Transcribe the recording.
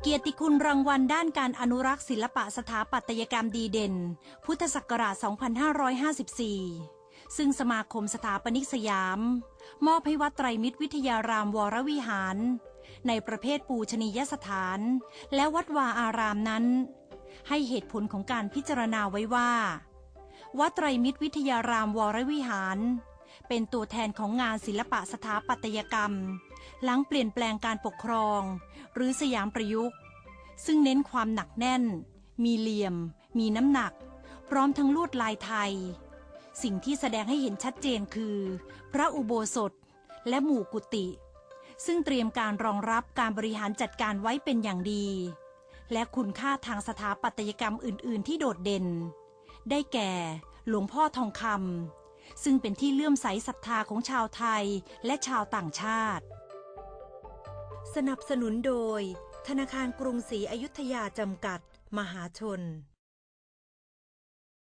เกียรติคุณรางวัลด้านการอนุรักษ์ศิลปะสถาปัตยกรรมดีเด่น พุทธศักราช 2554 ซึ่งสมาคมสถาปนิกสยาม มอบให้วัดไตรมิตรวิทยารามวรวิหาร ในประเภทปูชนียสถาน และวัดวาอารามนั้น ให้เหตุผลของการพิจารณาไว้ว่า วัดไตรมิตรวิทยารามวรวิหาร เป็นตัวแทนของงานศิลปะสถาปัตยกรรม หลังเปลี่ยนแปลงการปกครอง หรือสยามประยุกต์ ซึ่งเน้นความหนักแน่น มีเหลี่ยม มีน้ำหนัก พร้อมทั้งลวดลายไทย สิ่งที่แสดงให้เห็นชัดเจนคือ พระอุโบสถและหมู่กุฏิซึ่งเตรียมการรองรับการบริหารจัดการไว้เป็นอย่างดี และคุณค่าทางสถาปัตยกรรมอื่น ๆ ที่โดดเด่น ได้แก่ หลวงพ่อทองคำ ซึ่งเป็นที่เลื่อมใสศรัทธาของชาวไทยและชาวต่างชาติ สนับสนุนโดย ธนาคารกรุงศรีอยุธยาจำกัด มหาชน